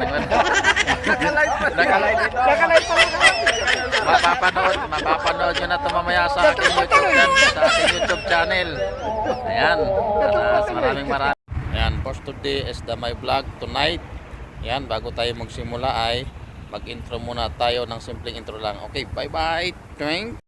Nakalive pa. Nakalive dito. Nakalive pa lang. Mapapanood, mapapanood nyo na ito mamaya sa aking YouTube channel. Sa aking YouTube channel. Ayan. Maras, maraming maraming. Ayan, for today is the my vlog tonight. Ayan, bago tayo magsimula ay mag-intro muna tayo ng simpleng intro lang. Okay, bye-bye. Twing.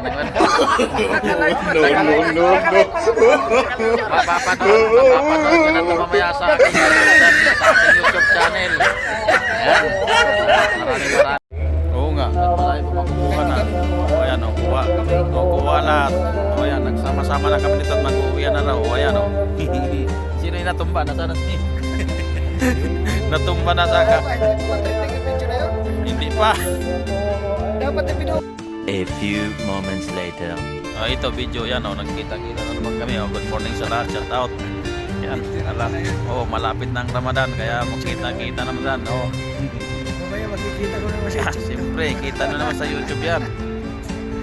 No, no, no, no. Mapapanood, mapapanood nyo na ito mamaya sa aking YouTube channel. Sa aking YouTube channel. Ayan. Maraming maraming. Oo nga, at marami pa makukuha na. O ayan, o, kuha. O, kuha lahat. O ayan, nagsama-sama na kami nito at mag-uwi na raw. O ayan, o. Sino yung natumba? Nasaan na si? natumba na sa ka. Hindi pa. A few moments later. Oh, ito video yan oh, nagkita-kita na naman kami oh. Good morning sa lahat, shout out. Yan, ala. Oh, malapit ng Ramadan kaya magkita-kita naman dan. Oh. Mamaya makikita ko naman siya. Yeah, siyempre, kita na naman sa YouTube yan.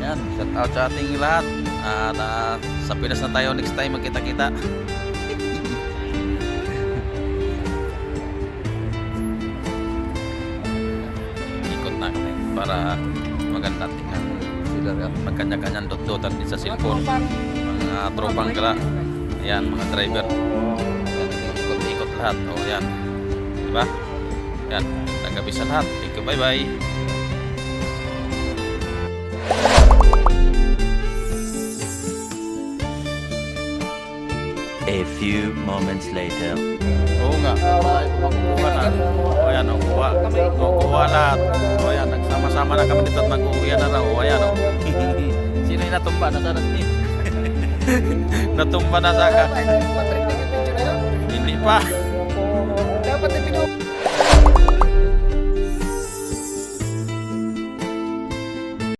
Yan, shout out sa ating lahat. At ah, sa Pinas na tayo next time magkita-kita. Ikot natin para maganda tingnan. Sila rin magkanya-kanyang dot-dotan din sa cellphone. Mga tropang kala. Ayan, mga driver. Yan, ikot-ikot lahat. O, yan. Diba? Yan, tagabi sa lahat. Thank you, bye-bye. A few moments later. Oo nga, makukuha na. Ayan, kuha. Kuha lahat. Sama na kami nito at mag-uwi na raw. Ayan o. Sino yung natumba na sa natin? natumba na sa ka. Hindi pa. Dapat na pinuha.